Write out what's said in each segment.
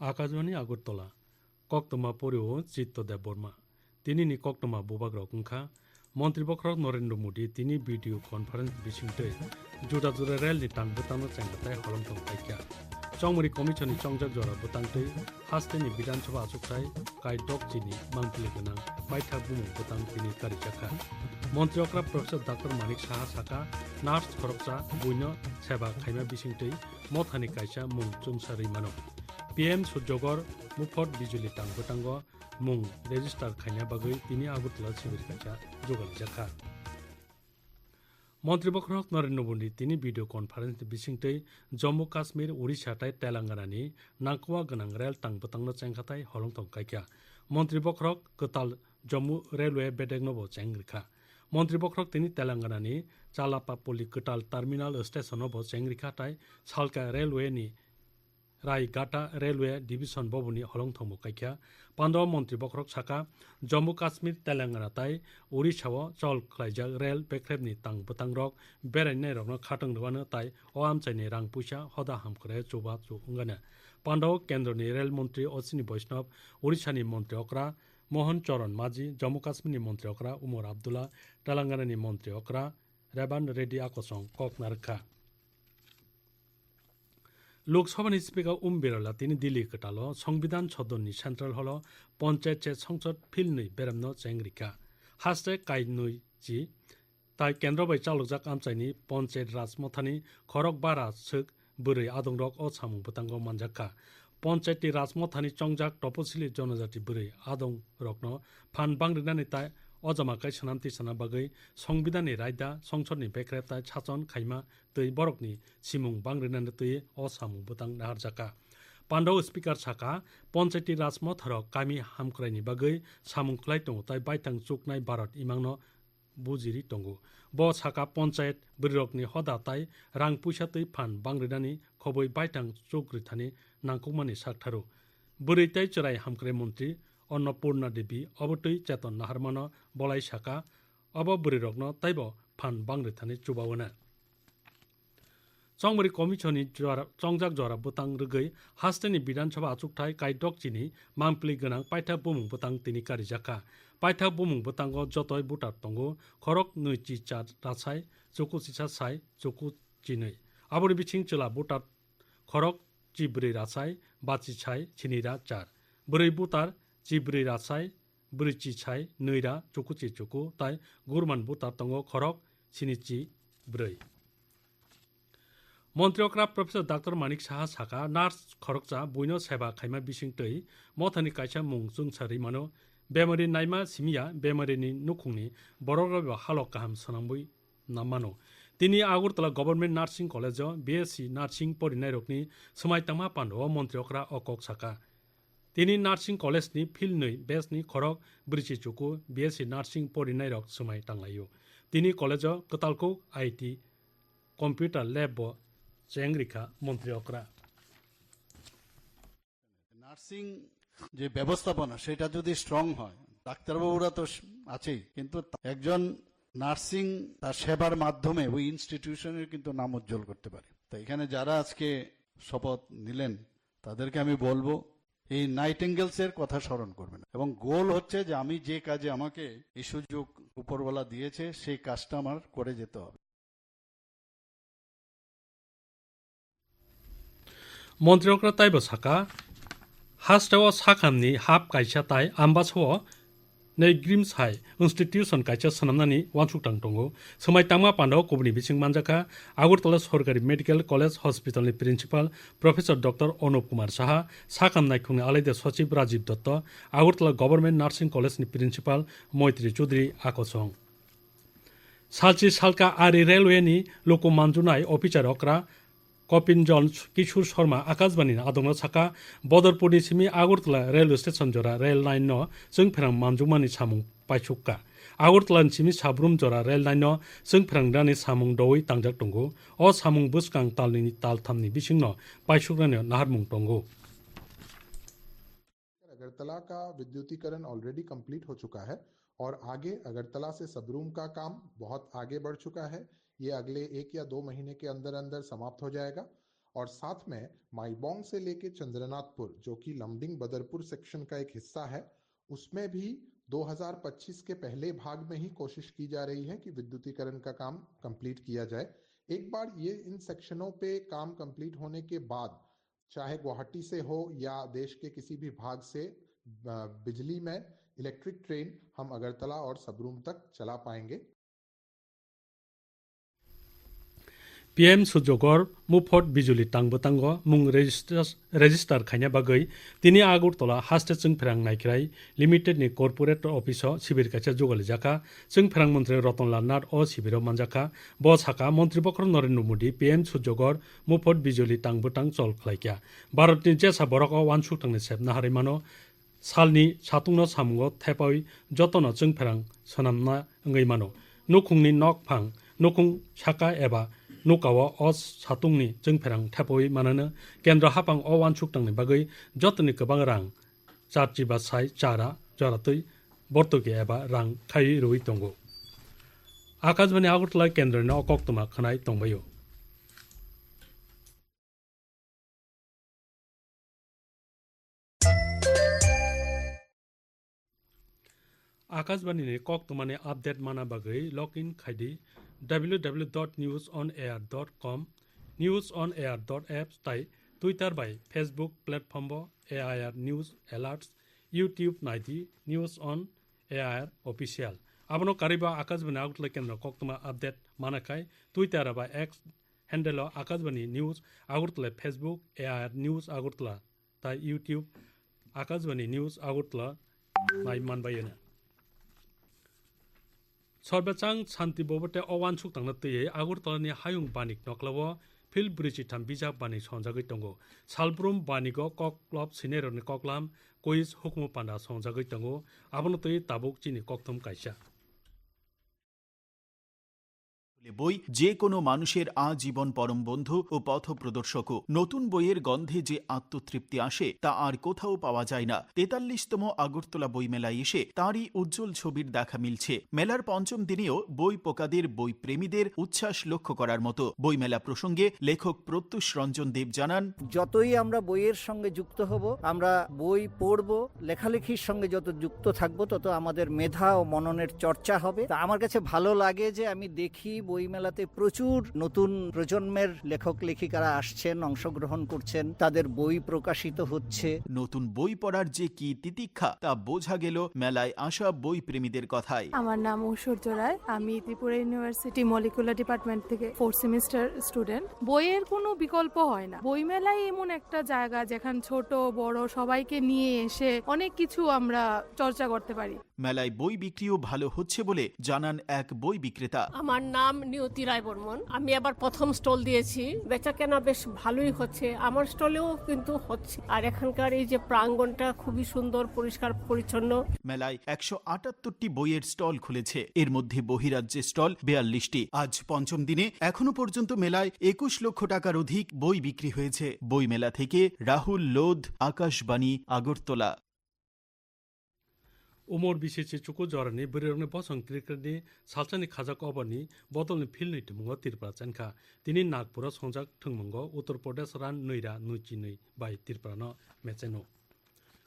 আকাশবাণী আগরতলা, কক্তমা পরিও চিত্তদেব বর্মা। তিনি নি কক্তমা বুবাগ রকমখা মন্ত্রীপক্ষ নরেন্দ্র মোদী, তিনি ভিডিও কনফারেন্স বিসিংটে 정물이 거미천이 정적절아 부탄테 하스테니 비단초바 아죽타이 가이 독지니 망플리그나 마이타 부무 부탄피니 মন্ত্রী অক্রা প্রফেসর ডাক্তার মানিক সাহা সাকা, নার্স খরকচা বৈন্য সেবা খাইমা বিসিংটেই মথানি কাইসা মুং চুংসারি মানব। পিএম সূর্যগর মুফট বিজুলি টাঙ্গ টাঙ্গ মুং রেজিস্টার খাইনা বাগৈ তিনি আগরতলা শিবির কাইসা যোগালি জাকা মন্ত্রী বক্রহক নরেন্দ্র মোদী তিনি ভিডিও কনফারেন্স বিসিংটৈ জম্মু কাশ্মীর ওড়িশাটাই তেলেঙ্গানানি নাংকুয়া গনাং রেল তাংবতাংনো চেংখাতাই হলং তংকাইকা। মন্ত্রী বক্রহক কতাল জম্মু রেলওয়ে বেডেগনবো চেংরিখা। মন্ত্রী বক্রক তিনি তেলেঙ্গানানি, চালাপাপল্লি কটাল টার্মিনাল স্টেশনব চেংরিখাটাই সালকা রেলওয়েনি রায়গাটা রেলওয়ে ডিভিশন ভবনী হলং থমো কাইখ্যা पान्डव मन्त्री बख्रक साका जम्मू काश्मीर तेलेंगाना ताय उड़िसाव चल खलाइजाक रेल बेख्रेबनि तां बतां रक बेरायनाय रकनो खाटों रवानो ताय अ आमचाइनि रां पुइसा हदा हामखरे चुबा चुंगानो पान्डव केन्द्रनि रेल मन्त्री अश्विनी वैष्णव उड़िसानि मन्त्री अक्रा मोहन चरण माझी जम्मू काश्मीरनि मन्त्री अक्रा उमर आब्दुल्ला तेलेंगानानि मन्त्री अक्रा रेबान रेड्डी आकसं कक লোকসভার স্পিকার ওম বিরলা তিনি দিল্লি কটাল, সংবিধান ছদনি সেন্ট্রাল হল, পঞ্চায়েত চে সংসদ ফিল নুই, বেরামন চেংরিকা হাসতে কাই নুই জি, তাই কেন্দ্র বাই চালকজাক আমচাইনি, পঞ্চায়েত রাজ মথানি খরক বা রাজ সক বরৈ আদংরক ও সামুং বুতাঙ্গ মানজাকা পঞ্চায়েতটি রাজমথানি চংজাক, তপশিলি জনজাতি বরৈ আদং রকন, ফান বাংরিনানি তাই अजामाकाय सनामति साना बागै संविधाननि रायदा संसदनि बेख्रेबताय साचन खाइमा तै बरकनि सिमुं बांग्रिनानै तै असामुं बुतां नारजाका पाण्डव स्पिकार साका पञ्चायती राजमथर कामि हामख्रायनि बागै सामुं खुलाय दङ ताय बायथां चुकनाय भारत इमांनो बुजिरि दंगो ब साका पञ्चायत बिरकनि हदा ताय रां पुइसा तै फान बांग्रिनानै खबै बायथां चुकरिथानि नांकुमानि साकथारु बोरै ताय चराय हामख्राय मन्त्री অন্নপূর্ণা দেবী অবটই চেতন নাহারমান, বলাই শাখা, অববুরি রগ্ন, তাইব ফান বাংরে থানি চুবাওনা চংমরি কমিশনী চংজাক জরা বুতাং রগৈ হাস্টেনি বিধানসভা আচুকথাই কাইডক চিনি, মামপ্লি গনাং পাইথা বুমুং বুতাং তিনি কারি জাকা পাইথা বুমুং বুতাঙ্গ যতই বুটার তঙ্গো খরক নৈ চি চা রাসাই চকু চিচা সাই চকু চিনৈ। আবরি বিছিং চলা বুটার খরক চিবরি রাসাই বাচি ছাই ছিনিরা চার বুড়ি বুতার chibri ratsai brichi chai nuira chukuchi chuku tai, gurman bu tatongo khorok chinichi brei. মন্ত্রকরা প্রফেসর ডাক্তার মানিক সাহা সাকা নার্স খরকচা বইন সেবা খাইমা বিসিং তৈ মথানি কাইসা মুং সারি মানো বেমারি নাইমা সিমিয়া বেমারিনি নুখুংনি বড়গ্রব হালক কাহাম সনামবই নামানো তিনি Agartala government nursing college BSc nursing পরিণয় রোগনি সুমাই তামা পান্ডব মন্ত্রকরা অকক সাকা তিনি নার্সিং কলেজ নি ফিল নই বেস নি খরক ব্রিচি চুকু বিএসসি নার্সিং পড়িনাই রক সুমাই টাংলাইও তিনি কলেজ কতালকো আইটি, কম্পিউটার, ল্যাব ব চেংরিখা মন্ত্রী অকরা। নার্সিং যে ব্যবস্থাপনা, সেটা যদি স্ট্রং হয়, ডাক্তারবাবুরা তো আছেই, কিন্তু একজন নার্সিং তার সেবার মাধ্যমে ওই ইনস্টিটিউশনের কিন্তু নাম উজ্জ্বল করতে পারে। তো এখানে যারা আজকে শপথ নিলেন, তাদেরকে আমি বলব এই নাইটেঙ্গেলস এর কথা স্মরণ করবেন। এবং গোল হচ্ছে যে আমি যে কাজে আমাকে এই সুযোগ উপরওয়ালা দিয়েছে, সেই কাজটা আমার করে যেতে হবে। মন্ত্রকরা তাইব সাকা হাস্টাও সাকামনি হাফ কাইসা তাই, আম্বাসও नै ग्रिम साइ इन्स्टिटिउसन काइसा सनामनानि वानसुकटां दंगो समाय तांमा पान्डाव कुबनि बिसिं मानजाखा आगरतला सरकारि medical college हस्पिटालनि principal professor doctor Anup Kumar Saha साखाम नायखुंनि आलायदा सचिब Rajiv Dutta Agartala government nursing कलेजनि प्रिन्सिपाल मैत्री चौधरी आकसं सालची सालका आरि रेलवेनि लोक मानजुनाय अफिसार अक्रा कपिन जन किशोर शर्मा आकाशबाणी आदंग साका बदरपुरनि सिमी आगरतला रेलवे स्टेशन जरा रेल लाइन न जों फेरां मानजुमानि सामुं पाइसुक्का आगरतलानि सिमी साब्रुम जरा रेल लाइन न जों फेरांदानि सामुं दवै तांजाक दंगो अ सामुं बुसकां तालनि तालथामनि बिसिं न पाइसुक्रानि नाहारमुं दंगो अगरतला का विद्युतीकरण ऑलरेडी कंप्लीट हो चुका है और आगे अगरतला से सबरूम का काम बहुत आगे बढ़ चुका है। ये अगले एक या दो महीने के अंदर अंदर समाप्त हो जाएगा। और साथ में माइबोंग से लेके चंद्रनाथपुर, जो कि लमडिंग बदरपुर सेक्शन का एक हिस्सा है, उसमें भी 2025 के पहले भाग में ही कोशिश की जा रही है कि विद्युतीकरण का काम कंप्लीट किया जाए। एक बार ये इन सेक्शनों पे काम कंप्लीट होने के बाद, चाहे गुवाहाटी से हो या देश के किसी भी भाग से बिजली में इलेक्ट्रिक ट्रेन हम अगरतला और सबरूम तक चला पाएँगे। Mufot Bijuli Tangbatango Mung Register Register Khanya Bagai Tini Agurtola Haste Chung Pherang Naikrai Limited ni Corporate Office o Sibir Kacha Jogali Jaka Chung Pherang Mantri Ratan Lal Nar o Sibiro Manjaka Bo Saka Mantri Bokor Narendra Modi PM Sujogor Mufot Bijuli Tangbutang Chol Khlaikya Bharatni Jesa Borok o Wansuk Tangni Sebna Harimano salni satung no samungo thepoi jotono chungpherang sonamna ngai mano nukungni nok phang nukung saka eba nukawa o satungni chungpherang thepoi manana kendra hapang o wansuk tangni bagai jotoni kabang rang charchi ba sai chara jaratui bortoke eba rang khai rui tongo Akashvani Agartala केन्द्रनि अकक्तमा खोनाय दंबायो आकाशवाणीनि कक्तमानि update माना बागै लग इन खायदि www.newsonair.com newsonair.apps ताई Twitter by Facebook platform AIR news alerts YouTube নাইদি news on AIR official আবনো কারিবা আকাশবাণী আউটলে কেন্দ্র কক্তমা আপডেট মানাকাই টুইটার বা X handle Akashvani news Agartala Facebook AIR news Agartala তাই ইউটিউব আকাশবাণী নিউজ আগরতলা নাই মানবায়না সর্বেচাং শান্তি ববতে অওয়ান সুক্তাংনা তৈয়ে আগরতলানি হায়ুং বানিক নকলাও ফিল ব্রিজি থাম বিজাব বানি সংজাগৈ দঙ্গো সালব্রুম বানিগ কক ক্লব সিনেরনি ককলাম কুইজ হুকমু পান্ডা সংজাগৈ দঙ্গো আবনো চিনি ককথম কাইসা বই, যে কোনো মানুষের আজীবন পরম বন্ধু ও পথপ্রদর্শকও। নতুন বইয়ের গন্ধে যে আত্মতৃপ্তি আসে, তা আর কোথাও পাওয়া যায় না। তেতাল্লিশতম আগরতলা বইমেলায় এসে তাঁরই উজ্জ্বল ছবির দেখা মিলছে। মেলার পঞ্চম দিনেও বই পোকাদের, বই প্রেমীদের উচ্ছ্বাস লক্ষ্য করার মতো। বইমেলা প্রসঙ্গে লেখক প্রত্যুষ রঞ্জন দেব জানান, যতই আমরা বইয়ের সঙ্গে যুক্ত হব, আমরা বই পড়ব, লেখালেখির সঙ্গে যত যুক্ত থাকব, তত আমাদের মেধা ও মননের চর্চা হবে। তা আমার কাছে ভালো লাগে যে আমি দেখি বইমেলাতে প্রচুর নতুন প্রজন্মের লেখক লেখিকারা আসছেন অংশগ্রহণ করছেন তাদের বই প্রকাশিত হচ্ছে। নতুন বই পড়ার যে কি তিতিক্ষা তা বোঝা গেল মেলায় আসা বই প্রেমীদের কথায় আমার নাম ঐশ্বর্য রায় আমি ত্রিপুরা ইউনিভার্সিটি মলিকুলার ডিপার্টমেন্ট থেকে ফোর্থ সেমিস্টার স্টুডেন্ট বইয়ের কোনো বিকল্প হয় না। বইমেলাই এমন একটা জায়গা যেখানে ছোট বড় সবাইকে নিয়ে এসে অনেক কিছু আমরা চর্চা করতে পারি। মেলায় বই বিক্রিও ভালো হচ্ছে বলে জানান এক বই বিক্রেতা। আমার নাম নিয়তি রায় বর্মন। আমি আবার প্রথম স্টল দিয়েছি। বেচা কেনা বেশ ভালোই হচ্ছে। আমার স্টলেও কিন্তু হচ্ছে। আর এখানকার এই যে প্রাঙ্গণটা খুবই সুন্দর, পরিষ্কার, পরিচ্ছন্ন। মেলায় একশো আটাত্তরটি বইয়ের স্টল খুলেছে। এর মধ্যে বহিরাজ্যের স্টল বেয়াল্লিশটি। আজ পঞ্চম দিনে এখনও পর্যন্ত মেলায় একুশ লক্ষ টাকার অধিক বই বিক্রি হয়েছে। বই মেলা থেকে রাহুল, লোধ, আকাশবাণী, আগরতলা। उमर बिसेचे चुकु जरनि बरिरनि बसं क्रिकेटनि सालसानि खाजाक अबनि बदलनि फिल्डनि थुमुंग तिरपा चानखा तिनि नागपुराव संजाक थुंमुंग उत्तर प्रदेश रान नैरा नुचिनै बाय तिरपानो मेचेनो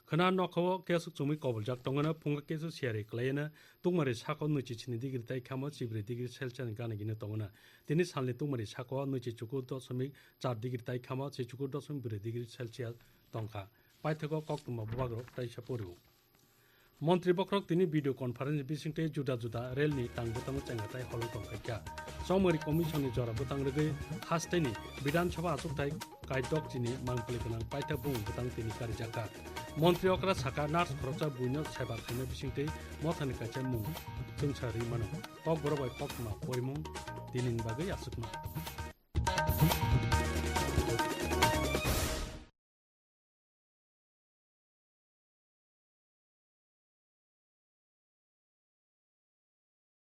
खोना नखव केसु चुमै कबलजाक दंगनो फुंगा केसु सियारे क्लायनो तुंमारि साको नुचि छिनि डिग्री ताइ खामो चिब्रे डिग्री सेलसियास गानगिनो दंगनो तिनि सालनि तुंमारि साको नुचि चुकु दशमिक चार डिग्री ताइ खामो से चुकु दशमिक ब्रै डिग्री सेलसियास दंखा पाइथको कक्तुमा बुबाग्रो ताइसा মন্ত্রী বক্রক তিনি ভিডিও কনফারেন্স বিসিংটে জুদা জুদা রেলনি তাং বতাং চেঙ্গাতাই হল তংখাইকা চমরি কমিশননি জরা বতাং রেগে হাস্তাইনি বিধানসভা আসুকতাই কাইডক চিনি মাংপলি গনাং পাইতা বুং বতাং তিনি কারি জাকা। মন্ত্রী অকরা সাকা নার্স খরচা বুইন সাইবা খাইনে বিসিংটে মথানি কাছে মুং। চংসারি মানো। কক বড় বাই মা পরিমুং। দিনিন বাগে আসুকমা